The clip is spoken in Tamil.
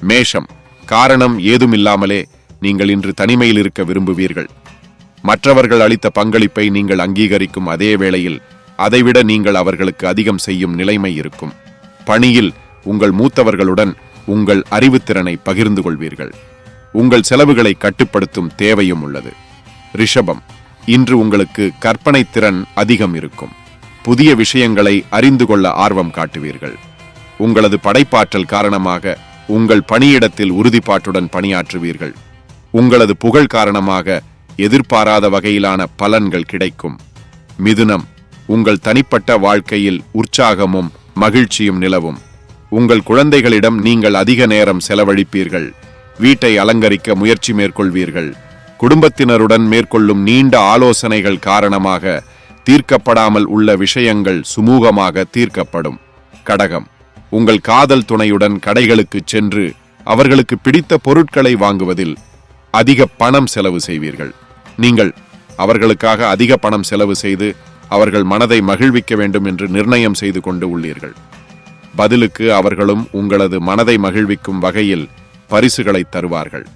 மேஷம் காரணம் ஏதுமில்லாமலே நீங்கள் இன்று தனிமையில் இருக்க விரும்புவீர்கள். மற்றவர்கள் அளித்த பங்களிப்பை நீங்கள் அங்கீகரிக்கும் அதே வேளையில் அதைவிட நீங்கள் அவர்களுக்கு அதிகம் செய்யும் நிலைமை இருக்கும். பணியில் உங்கள் மூத்தவர்களுடன் உங்கள் அறிவுத்திறனை பகிர்ந்து கொள்வீர்கள். உங்கள் செலவுகளை கட்டுப்படுத்தும் தேவையும் உள்ளது. ரிஷபம் இன்று உங்களுக்கு கற்பனை திறன் அதிகம் இருக்கும். புதிய விஷயங்களை அறிந்து கொள்ள ஆர்வம் காட்டுவீர்கள். உங்களது படைப்பாற்றல் காரணமாக உங்கள் பணியிடத்தில் உறுதிப்பாட்டுடன் பணியாற்றுவீர்கள். உங்களது புகழ் காரணமாக எதிர்பாராத வகையிலான பலன்கள் கிடைக்கும். மிதுனம் உங்கள் தனிப்பட்ட வாழ்க்கையில் உற்சாகமும் மகிழ்ச்சியும் நிலவும். உங்கள் குழந்தைகளிடம் நீங்கள் அதிக நேரம் செலவழிப்பீர்கள். வீட்டை அலங்கரிக்க முயற்சி மேற்கொள்வீர்கள். குடும்பத்தினருடன் மேற்கொள்ளும் நீண்ட ஆலோசனைகள் காரணமாக தீர்க்கப்படாமல் உள்ள விஷயங்கள் சுமூகமாக தீர்க்கப்படும். கடகம். உங்கள் காதல் துணையுடன் கடைகளுக்குச் சென்று அவர்களுக்கு பிடித்த பொருட்களை வாங்குவதில் அதிக பணம் செலவு செய்வீர்கள். நீங்கள் அவர்களுக்காக அதிக பணம் செலவு செய்து அவர்கள் மனதை மகிழ்விக்க வேண்டும் என்று நிர்ணயம் செய்து கொண்டு உள்ளீர்கள். பதிலுக்கு அவர்களும் உங்களது மனதை மகிழ்விக்கும் வகையில் பரிசுகளை தருவார்கள்.